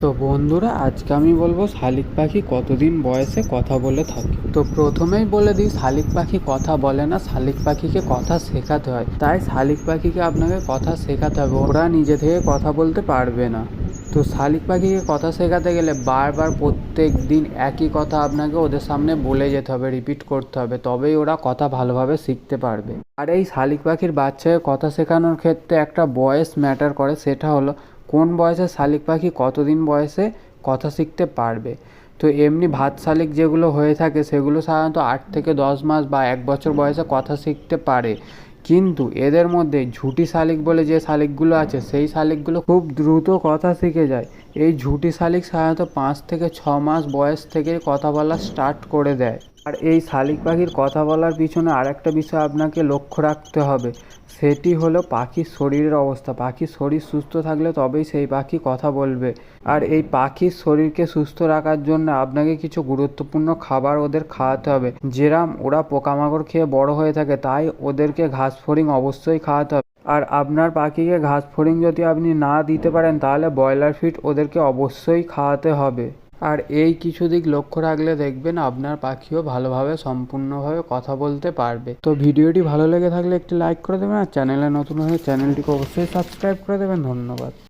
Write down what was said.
তো বন্ধুরা, আজকে আমি বলব শালিক পাখি কতদিন বয়সে কথা বলে থাকে? তো প্রথমেই বলে দিই, শালিক পাখি কথা বলে না, শালিক পাখিকে কথা শেখাতে হয়। তাই শালিক পাখিকে আপনাকে কথা শেখাতে হবে, ওরা নিজে থেকে কথা বলতে পারবে না। তো শালিক পাখিকে কথা শেখাতে গেলে বারবার প্রত্যেক দিন একই কথা আপনাকে ওদের সামনে বলে যেতে হবে রিপিট করতে হবে, তবেই ওরা কথা ভালোভাবে শিখতে পারবে। আর এই শালিক পাখির বাচ্চাকে কথা শেখানোর ক্ষেত্রে একটা বয়স ম্যাটার করে, সেটা হলো কোন বয়সে শালিক পাখি কতদিন বয়সে কথা শিখতে পারবে? তো এমনি ভাত শালিক যেগুলো হয়ে থাকে, সেগুলো সাধারণত আট থেকে দশ মাস বা এক বছর বয়সে কথা শিখতে পারে। কিন্তু এদের মধ্যে ঝুটি শালিক বলে যে শালিকগুলো আছে, সেই শালিকগুলো খুব দ্রুত কথা শিখে যায়। এই ঝুঁটি শালিক সাধারণত পাঁচ থেকে ছ মাস বয়স থেকে কথা বলা স্টার্ট করে দেয়। আর এই শালিক পাখির কথা বলার পিছনে আরেকটা বিষয় আপনাকে লক্ষ্য রাখতে হবে। সেটি হলো পাখির শরীরের অবস্থা। পাখির শরীর সুস্থ থাকলে তবেই সেই পাখি কথা বলবে। আর এই পাখির শরীরকে সুস্থ রাখার জন্য আপনাকে কিছু গুরুত্বপূর্ণ খাবার ওদের খাওয়াতে হবে। যেরাম ওরা পোকামাকড় খেয়ে বড় হয়ে থাকে, তাই ওদেরকে ঘাস ফড়িং অবশ্যই খাওয়াতে হবে। আর আপনার পাখিকে ঘাস ফড়িং যদি আপনি না দিতে পারেন, তাহলে ব্রয়লার ফিড ওদেরকে অবশ্যই খাওয়াতে হবে। আর এই কিছু দিক লক্ষ্য রাখলে দেখবেন আপনার পাখিও ভালোভাবে সম্পূর্ণভাবে কথা বলতে পারবে। তো ভিডিওটি ভালো লেগে থাকলে একটি লাইক করে দেবেন আর চ্যানেলে নতুন হলে চ্যানেলটিকে অবশ্যই সাবস্ক্রাইব করে দেবেন। ধন্যবাদ।